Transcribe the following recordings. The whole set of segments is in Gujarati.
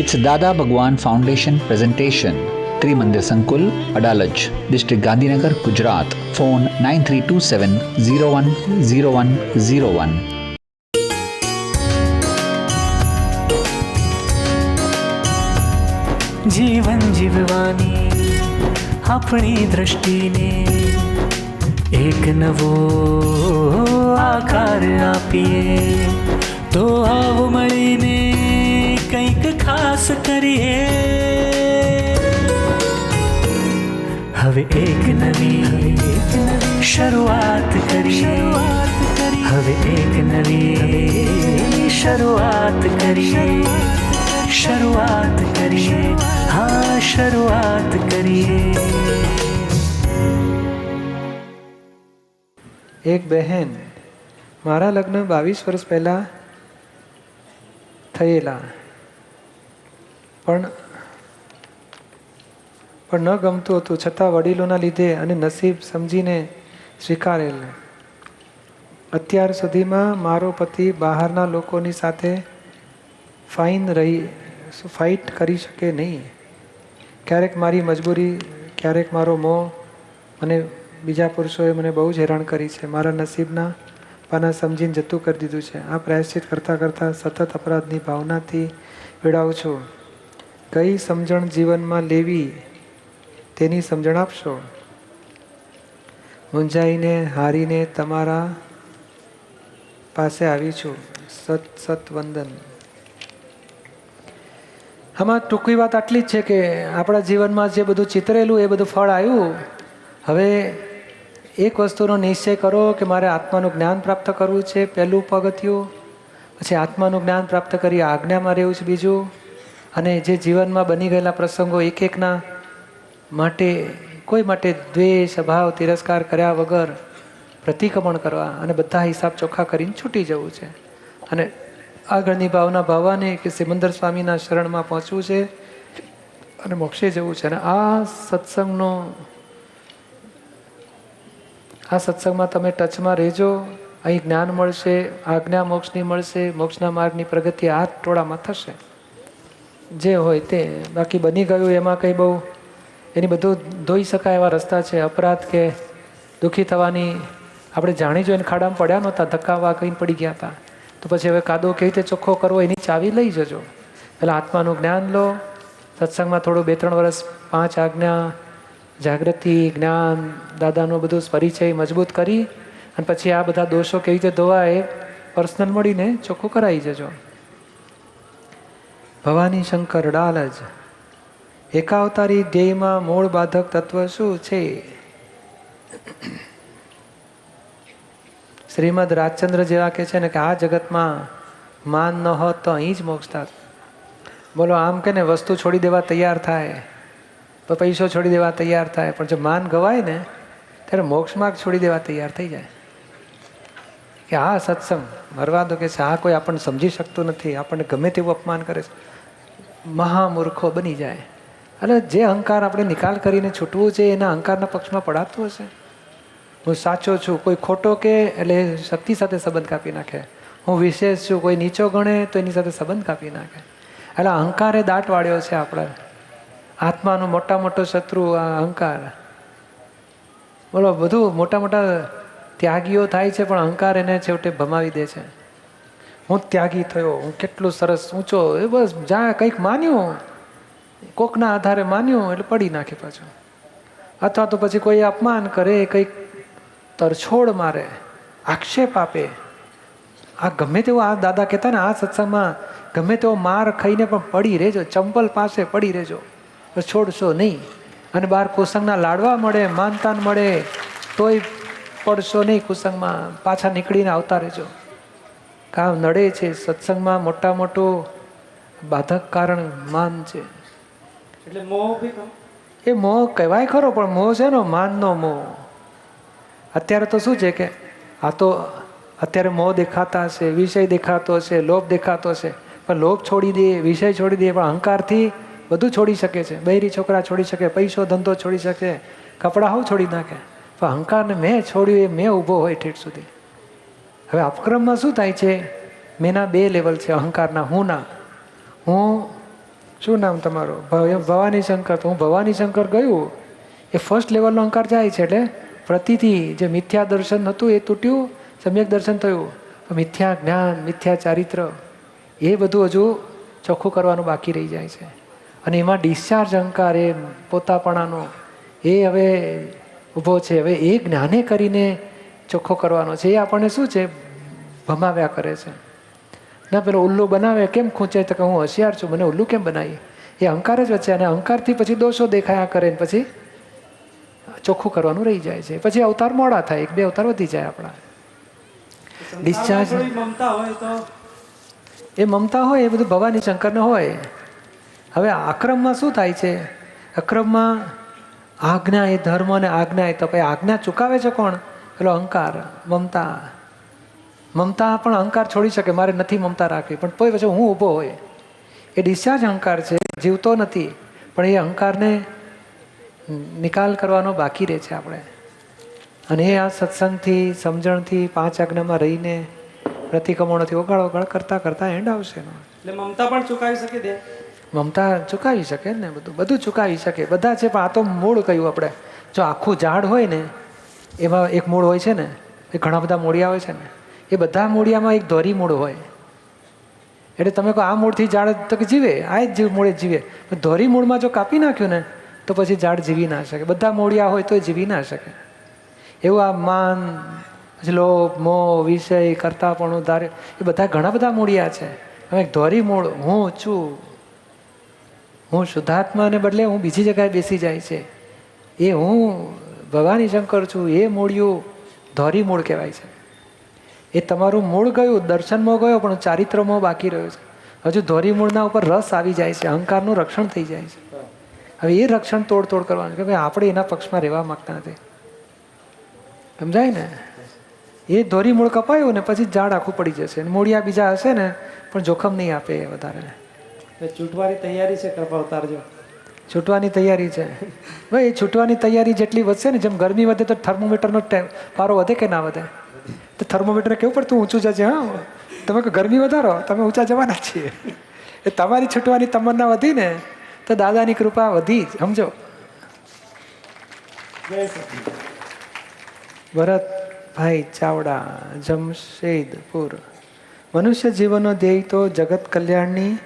It's Dada Bhagwan Foundation presentation. Trimandir Sankul, Adalaj, District Gandhinagar, Gujarat. Phone 9327 010101. જીવન જીવવાની આપણી દ્રષ્ટિને એક નવો આકાર આપીએ હવે એક નવી શરૂઆત કરીએ હવે એક નવી શરૂઆત કરીએ શરૂઆત કરીએ હા શરૂઆત કરીએ એક બહેન મારા લગ્ન બાવીસ વર્ષ પહેલાં થયેલા પણ પણ ન ગમતું હતું. છતાં વડીલોના લીધે અને નસીબ સમજીને સ્વીકારેલ. અત્યાર સુધીમાં મારો પતિ બહારના લોકોની સાથે ફાઇન રહી, ફાઇટ કરી શકે નહીં. ક્યારેક મારી મજબૂરી, ક્યારેક મારો મોહ મને બીજા પુરુષોએ મને બહુ જ હેરાન કરી છે. મારા નસીબના પાના સમજીને જતું કરી દીધું છે. આ પ્રાયશ્ચિત કરતાં કરતાં સતત અપરાધની ભાવનાથી પીડાવું છું. કઈ સમજણ જીવનમાં લેવી તેની સમજણ આપશો? મૂંઝાઈને હારીને તમારા પાસે આવી છું. સત સત વંદન. આમાં ટૂંકી વાત આટલી જ છે કે આપણા જીવનમાં જે બધું ચિતરેલું, એ બધું ફળ આવ્યું. હવે એક વસ્તુનો નિશ્ચય કરો કે મારે આત્માનું જ્ઞાન પ્રાપ્ત કરવું છે, પહેલું પગથિયું પછી આત્માનું જ્ઞાન પ્રાપ્ત કરી આજ્ઞામાં રહેવું છે બીજું. અને જે જીવનમાં બની ગયેલા પ્રસંગો એક એકના માટે, કોઈ માટે દ્વેષ, અભાવ, તિરસ્કાર કર્યા વગર પ્રતિક્રમણ કરવા અને બધા હિસાબ ચોખ્ખા કરીને છૂટી જવું છે. અને આગળની ભાવના ભાવવાની કે સિમંદર સ્વામીના શરણમાં પહોંચવું છે અને મોક્ષે જવું છે. અને આ સત્સંગનો, આ સત્સંગમાં તમે ટચમાં રહેજો. અહીં જ્ઞાન મળશે, આજ્ઞા મોક્ષની મળશે, મોક્ષના માર્ગની પ્રગતિ આ ટોળામાં થશે. જે હોય તે. બાકી બની ગયું એમાં કંઈ બહુ એની બધું ધોઈ શકાય એવા રસ્તા છે. અપરાધ કે દુઃખી થવાની આપણે જાણી જોઈને ખાડામાં પડ્યા નહોતા, ધક્કાવા કંઈ પડી ગયા હતા. તો પછી હવે કાદો કેવી રીતે ચોખ્ખો કરવો એની ચાવી લઈ જજો. પહેલાં આત્માનું જ્ઞાન લો. સત્સંગમાં થોડું બે ત્રણ વર્ષ પાંચ આજ્ઞા, જાગૃતિ, જ્ઞાન, દાદાનું બધું પરિચય મજબૂત કરી અને પછી આ બધા દોષો કેવી રીતે ધોવાય પર્સનલ મળીને ચોખ્ખું કરાવી જજો. ભવાની શંકર ડાલજ, એકાવતારી ધ્યેયમાં મૂળ બાધક તત્વ શું છે? શ્રીમદ રાજચંદ્ર જેવા કે છે ને કે આ જગતમાં માન ન હોત તો અહીં જ મોક્ષ થાત બોલો, આમ કે ને વસ્તુ છોડી દેવા તૈયાર થાય પૈસો છોડી દેવા તૈયાર થાય, પણ જો માન ગવાય ને, ત્યારે મોક્ષ માર્ગ છોડી દેવા તૈયાર થઈ જાય. કે આ સત્સંગ, મરવા દો કે છે, આ કોઈ આપણને સમજી શકતું નથી, આપણને ગમે તેવું અપમાન કરે છે. મહામૂર્ખો બની જાય. અને જે અહંકાર આપણે નિકાલ કરીને છૂટવું છે, એના અહંકારના પક્ષમાં પડાતું હશે. હું સાચો છું, કોઈ ખોટો કે, એટલે શક્તિ સાથે સંબંધ કાપી નાખે. હું વિશેષ છું, કોઈ નીચો ગણે, તો એની સાથે સંબંધ કાપી નાખે. એટલે અહંકારે દાટ વાળ્યો છે આપણે. આત્માનો મોટા મોટો શત્રુ, આ અહંકાર. બોલો, બધું મોટા મોટા ત્યાગીઓ થાય છે, પણ અહંકાર એને છેવટે ભમાવી દે છે. હું ત્યાગી થયો, હું કેટલું સરસ ઊંચો, એ બસ જ્યાં કંઈક માન્યું. કોકના આધારે માન્યું, એટલે પડી નાખે પાછું. અથવા તો પછી કોઈ અપમાન કરે, કંઈક તરછોડ મારે, આક્ષેપ આપે. આ ગમે તેવો આ દાદા કહેતા ને, આ સત્સંગમાં ગમે તેવો માર ખાઈને પણ પડી રહેજો, ચંપલ પાસે પડી રહેજો. છોડશો નહીં. અને બહાર કોસંગના લાડવા મળે, માનતાન મળે, તોય પડશો નહીં કુસંગમાં પાછા નીકળીને આવતા રહેજો. કામ નડે છે સત્સંગમાં મોટા મોટું બાધક કારણ માન છે. એટલે મોહ એ મોહ કહેવાય ખરો પણ મોહ છે ને માનનો મોહ. અત્યારે તો શું છે કે આ તો અત્યારે મોહ દેખાતા હશે વિષય દેખાતો હશે લોભ દેખાતો હશે પણ લોભ છોડી દે વિષય છોડી દે પણ અહંકારથી બધું છોડી શકે છે. બૈરી છોકરા છોડી શકે પૈસો ધંધો છોડી શકે કપડાં હું છોડી નાખે? પણ અહંકારને મેં છોડ્યું એ મેં ઊભો હોય ઠેઠ સુધી. હવે અપક્રમમાં શું થાય છે? મેના બે લેવલ છે અહંકારના. હું ના. હું શું નામ તમારું? ભવ- ભવાની શંકર. તો હું ભવાની શંકર ગયું. એ ફર્સ્ટ લેવલનો અહંકાર જાય છે એટલે પ્રતિથી જે મિથ્યા દર્શન હતું એ તૂટ્યું, સમ્યક દર્શન થયું. મિથ્યા જ્ઞાન, મિથ્યા ચારિત્ર, એ બધું હજુ ચોખ્ખું કરવાનું બાકી રહી જાય છે. અને એમાં ડિસ્ચાર્જ અહંકાર, એ પોતાપણાનો, એ હવે ઊભો છે. હવે એ જ્ઞાને કરીને ચોખ્ખો કરવાનો છે. એ આપણને શું છે? ભમાવ્યા કરે છે. ના પેલો ઉલ્લુ બનાવે કેમ ખૂંચે? તો કે હું હોશિયાર છું. મને ઉલ્લુ કેમ બનાવી એ અહંકાર જ વચ્ચે અને અહંકારથી પછી દોષો દેખાયા કરે ને પછી ચોખ્ખું કરવાનું રહી જાય છે. પછી અવતાર મોડા થાય. એક બે અવતાર વધી જાય આપણા. ડિસ્ચાર્જ મમતા હોય તો? એ મમતા હોય એ બધું ભવાની શંકરને હોય. હવે આક્રમમાં શું થાય છે? અક્રમમાં આજ્ઞા એ ધર્મ અને આજ્ઞા એ તો એ આજ્ઞા ચૂકાવે છે કોણ? પેલો અહંકાર, મમતા. મમતા પણ અહંકાર છોડી શકે, મારે નથી મમતા રાખવી. પણ કોઈ પછી હું ઊભો હોય. એ ડિસ્ચાર્જ અહંકાર છે, જીવતો નથી. પણ એ અહંકારને નિકાલ કરવાનો બાકી રહે છે આપણે. અને એ આ સત્સંગથી, સમજણથી, પાંચ આજ્ઞામાં રહીને, પ્રતિક્રમણોથી ઓગાળ ઓગાળ કરતા કરતા એન્ડ આવશે એટલે મમતા પણ ચુકાવી શકે દે મમતા ચુકાવી શકે ને બધું? બધું ચુકાવી શકે. બધા છે, પણ આ તો મૂળ કહ્યું આપણે. જો આખું ઝાડ હોય ને, એમાં એક મૂળ હોય છે ને, એ ઘણા બધા મૂળિયા હોય છે ને, એ બધા મૂળિયામાં એક ધોરી મૂળ હોય. એટલે તમે કહો, આ મૂળથી ઝાડ તો કે જીવે? આ જ જીવ મૂળે જીવે. પણ ધોરી મૂળમાં જો કાપી નાખ્યું ને, તો પછી ઝાડ જીવી ના શકે. બધા મૂળિયા હોય તો જીવી ના શકે. એવું આ માન, પછી લોભ, મોહ, વિષય, કરતાપણું ધારે એ બધા ઘણા બધા મૂળિયા છે. હવે ધોરી મૂળ, હું છું હું શુદ્ધાત્માને બદલે હું બીજી જગ્યાએ બેસી જાય છે. એ હું ભવાની શંકર છું, એ મૂળિયું ધોરી મૂળ કહેવાય છે. એ તમારું મૂળ ગયું, દર્શનમાં ગયો, પણ ચારિત્રમાં બાકી રહ્યો છે. હજુ ધોરી મૂળના ઉપર રસ આવી જાય છે, અહંકારનું રક્ષણ થઈ જાય છે. હવે એ રક્ષણ તોડ તોડ કરવાનું કે ભાઈ આપણે એના પક્ષમાં રહેવા માંગતા નથી. સમજાય ને? એ ધોરી મૂળ કપાયું ને પછી ઝાડ આખું પડી જશે, મૂળિયા બીજા હશે ને, પણ જોખમ નહીં આપે વધારે ચૂંટવાની તૈયારી છે કૃપા ઉતારજો. છૂટવાની તૈયારી છે. ભાઈ છૂટવાની તૈયારી જેટલી વધશે ને જેમ ગરમી વધે તો થર્મોમીટરનો પારો વધે કે ના વધે? તો થર્મોમીટર કેવું પડતું ઊંચું જજે હા. તમે ગરમી વધારો? તમે ઊંચા જવાના છીએ. એ તમારી છૂટવાની તમન્ના વધી ને તો દાદાની કૃપા વધી જ સમજો? ભરતભાઈ ચાવડા જમશેદપુર. મનુષ્ય જીવનનો ધ્યેય તો જગત કલ્યાણની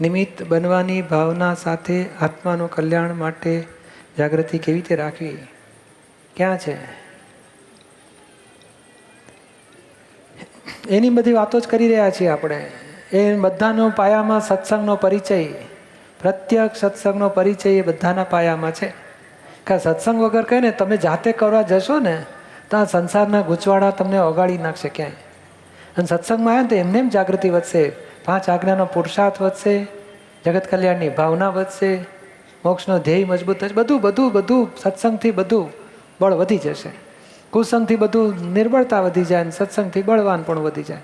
નિમિત્ત બનવાની ભાવના સાથે આત્માનું કલ્યાણ માટે જાગૃતિ કેવી રીતે રાખવી? ક્યાં છે? એની બધી વાતો જ કરી રહ્યા છીએ આપણે. એ બધાનો પાયામાં સત્સંગનો પરિચય, પ્રત્યક્ષ સત્સંગનો પરિચય એ બધાના પાયામાં છે. કે સત્સંગ વગર કહે ને તમે જાતે કરવા જશો ને, તો આ સંસારના ગૂંચવાડા તમને ઓગાળી નાખશે ક્યાંય. અને સત્સંગમાં આવ્યા ને તો એમને એમ જાગૃતિ વધશે. પાંચ આજ્ઞાનો પુરુષાર્થ વધશે જગત કલ્યાણની ભાવના વધશે મોક્ષનો ધ્યેય મજબૂત થશે બધું બધું બધું સત્સંગથી બધું બળ વધી જશે. કુસંગથી બધું નિર્બળતા વધી જાય અને સત્સંગથી બળવાન પણ વધી જાય.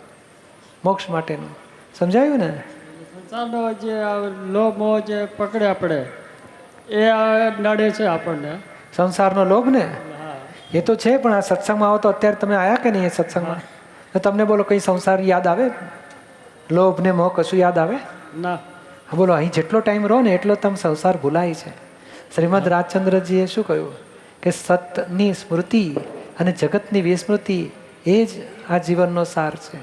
મોક્ષ માટેનું. સમજાયું ને? સંસારનો જે લોભ મોહ જે પકડે આપણે એ નડે છે આપણને. સંસારનો લોભ ને? એ તો છે પણ આ સત્સંગમાં આવો તો અત્યારે તમે આવ્યા કે નહીં એ સત્સંગમાં? તો તમને બોલો કંઈ સંસાર યાદ આવે? લોભ ને મોહ કશું યાદ આવે? ના. બોલો અહીં જેટલો ટાઈમ રહો ને એટલો તમે સંસાર ભૂલાય છે. શ્રીમદ રાજચંદ્રજીએ શું કહ્યું? કે સતની સ્મૃતિ અને જગતની વિસ્મૃતિ એ જ આ જીવનનો સાર છે.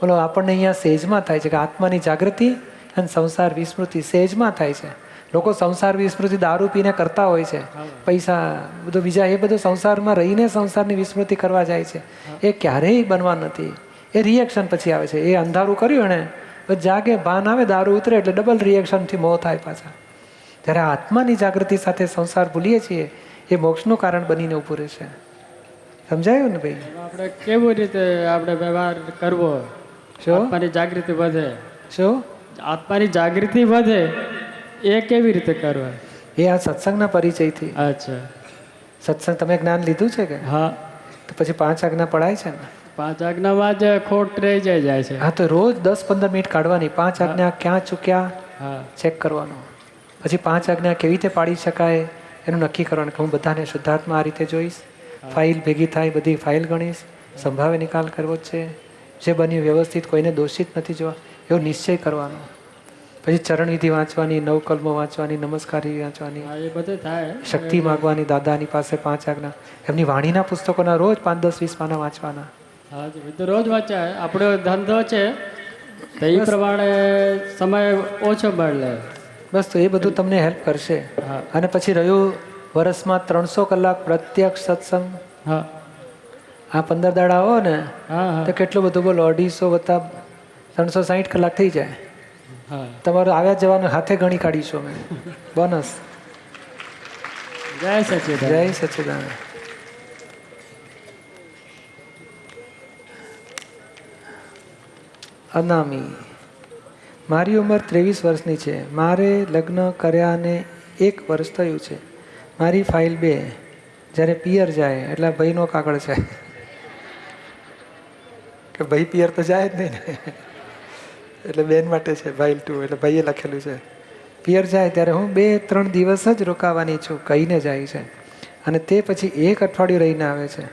બોલો આપણને અહીંયા સેજમાં થાય છે કે આત્માની જાગૃતિ અને સંસાર વિસ્મૃતિ સેજમાં થાય છે. લોકો સંસાર વિસ્મૃતિ દારૂ પીને કરતા હોય છે. પૈસા બધું બીજા એ બધું સંસારમાં રહીને સંસારની વિસ્મૃતિ કરવા જાય છે. એ ક્યારેય બનવા નથી. એ રિએક્શન પછી આવે છે. એ અંધારું કર્યું એણે જાગે ભાન આવે દારૂ ઉતરે એટલે ડબલ રિએક્શનથી મોહ થાય પાછા. જ્યારે આત્માની જાગૃતિ સાથે સંસાર ભૂલીએ છીએ એ મોક્ષનું કારણ બનીને ઊભું રહેશે. સમજાયું ને ભાઈ? આપણે કેવી રીતે આપણે વ્યવહાર કરવો? શું? આત્માની જાગૃતિ વધે. શું? આત્માની જાગૃતિ વધે એ કેવી રીતે કરવા? એ આ સત્સંગના પરિચયથી. અચ્છા. સત્સંગ તમે જ્ઞાન લીધું છે કે? હા. તો પછી પાંચ આજ્ઞા પડાય છે ને? પાંચ આજ્ઞામાં જ ખોટ રહી જાય જાય છે. હા તો રોજ દસ પંદર મિનિટ કાઢવાની. પાંચ આજ્ઞા ક્યાં ચૂક્યા? હા. ચેક કરવાનું. પછી પાંચ આજ્ઞા કેવી રીતે પાડી શકાય એનું નક્કી કરવાનું કે હું બધાને શુદ્ધાત્મા આ રીતે જોઈશ. ફાઇલ ભેગી થાય બધી ફાઇલ ગણીશ. સંભાવે નિકાલ કરવો જ છે. જે બન્યું વ્યવસ્થિત કોઈને દોષિત નથી જોવા. એવો નિશ્ચય કરવાનો. પછી ચરણવિધિ વાંચવાની નવકલ્મો વાંચવાની નમસ્કારી વાંચવાની. એ બધું થાય. શક્તિ માગવાની દાદાની પાસે પાંચ આજ્ઞા. એમની વાણીના પુસ્તકોના રોજ પાંચ દસ વીસ પાના વાંચવાના. હા તો રોજ વાંચાય આપણો ધંધો છે તો એ પ્રમાણે સમય ઓછો મળે. બસ તો એ બધું તમને હેલ્પ કરશે. અને પછી રહ્યું વર્ષમાં ત્રણસો કલાક પ્રત્યક્ષ સત્સંગ. હા. આ પંદર દાડા આવો ને તો કેટલું બધું બોલો અઢીસો વત્તા ત્રણસો સાહીઠ કલાક થઈ જાય. હા. તમારું આવ્યા જવાનું હાથે ગણી કાઢીશું અમે. બોનસ જય સચિદાન જય સચ્ચિદાનંદ અનામી. મારી ઉંમર ત્રેવીસ વર્ષની છે. મારે લગ્ન કર્યાને એક વર્ષ થયું છે. મારી ફાઇલ બે. જ્યારે પિયર જાય, એટલે ભાઈનો કાગળ છે. કે ભાઈ પિયર તો જાય જ નહીં ને. એટલે બેન માટે છે ફાઇલ ટુ એટલે ભાઈએ લખેલું છે. પિયર જાય ત્યારે હું બે, ત્રણ દિવસ જ રોકાવાની છું, કહીને જાય છે. અને તે પછી એક અઠવાડિયું રહીને આવે છે.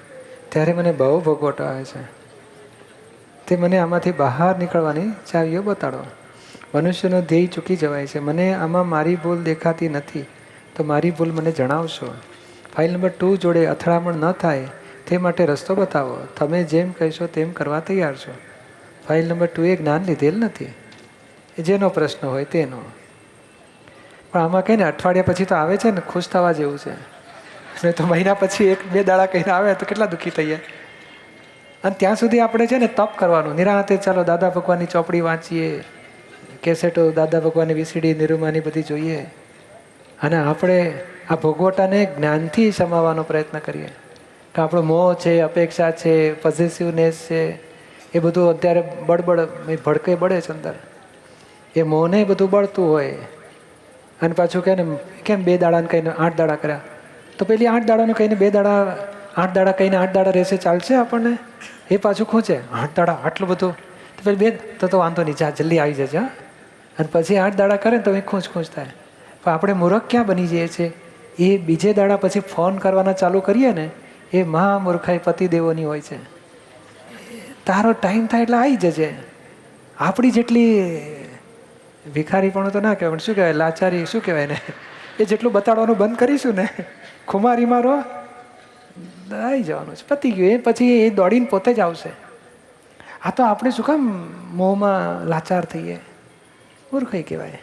ત્યારે મને બહુ ભોગવટો આવે છે. તે મને આમાંથી બહાર નીકળવાની ચાવીઓ બતાડો. મનુષ્યનો ધ્યેય ચૂકી જવાય છે. મને આમાં મારી ભૂલ દેખાતી નથી. તો મારી ભૂલ મને જણાવશો. ફાઇલ નંબર ટુ જોડે અથડામણ ન થાય તે માટે રસ્તો બતાવો. તમે જેમ કહેશો તેમ કરવા તૈયાર છો. ફાઇલ નંબર ટુ એ જ્ઞાન લીધેલ નથી. એ જેનો પ્રશ્ન હોય તેનો. પણ આમાં કહે ને અઠવાડિયા પછી તો આવે છે ને, ખુશ થવા જેવું છે. નહીં તો મહિના પછી એક બે દાડા કહીને આવે તો કેટલા દુઃખી થઈએ. અને ત્યાં સુધી આપણે છે ને તપ કરવાનું. નિરાંતે ચાલો દાદા ભગવાનની ચોપડી વાંચીએ. કેસેટો દાદા ભગવાનની વીસીડી, નિરૂમાની બધી જોઈએ. અને આપણે આ ભોગવટાને જ્ઞાનથી સમાવવાનો પ્રયત્ન કરીએ. કે આપણો મોહ છે, અપેક્ષા છે પોઝિટિવનેસ છે, એ બધું અત્યારે બળબડ ભડકે બળે છે અંદર. એ મોહને બધું બળતું હોય. અને પાછું કહે ને કેમ બે દાડાને કહીને આઠ દાડા કર્યા? તો પેલી આઠ દાડાનું કહીને બે દાડા આઠ દાડા કહીને આઠ દાડા રહેશે, ચાલશે આપણને? એ પાછું ખૂંચે. આઠ દાડા, આટલું બધું. તો પછી બેન, તો તો વાંધો નહીં, જા, જલ્દી આવી જજે, હા. અને પછી આઠ દાડા કરે ને તો એ ખૂંચ ખૂંચ થાય. પણ આપણે મૂર્ખ ક્યાં બની જઈએ છીએ? એ બીજે દાડા પછી ફોન કરવાના ચાલુ કરીએ ને, એ મહામૂર્ખાઈ પતિદેવોની હોય છે. તારો ટાઈમ થાય એટલે આવી જજે. આપણી જેટલી ભિખારીપણું તો ના કહેવાય, પણ શું કહેવાય, લાચારી શું કહેવાય ને એ જેટલું બતાડવાનું બંધ કરીશું ને ખુમારી મારો આવી જવાનું છે. પતી ગયું, એ પછી એ દોડીને પોતે જ આવશે. આ તો આપણે શું કામ મોંમાં લાચાર થઈએ? મૂર્ખાઈ કહેવાય.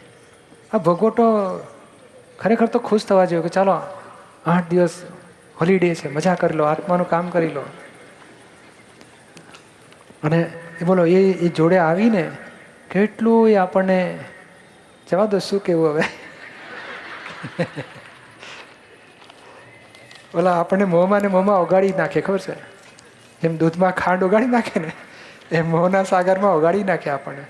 આ ભગવટો ખરેખર તો ખુશ થવા જોઈએ કે ચાલો, આઠ દિવસ હોલિડે છે, મજા કરી લો, આત્માનું કામ કરી લો. અને એ બોલો, એ એ જોડે આવીને કેટલું એ આપણને જવા દો, શું કેવું હવે? ઓલા આપણને મોંમાં ને મોંમાં ઓગાળી નાખે, ખબર છે? જેમ દૂધમાં ખાંડ ઓગાળી નાખે ને એમ મોંના સાગરમાં ઓગાળી નાખે આપણને.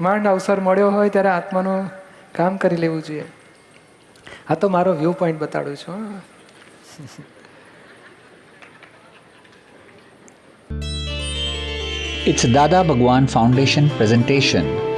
માંડ અવસર મળ્યો હોય ત્યારે આત્માનું કામ કરી લેવું જોઈએ. આ તો મારો વ્યૂ પોઈન્ટ બતાડું છું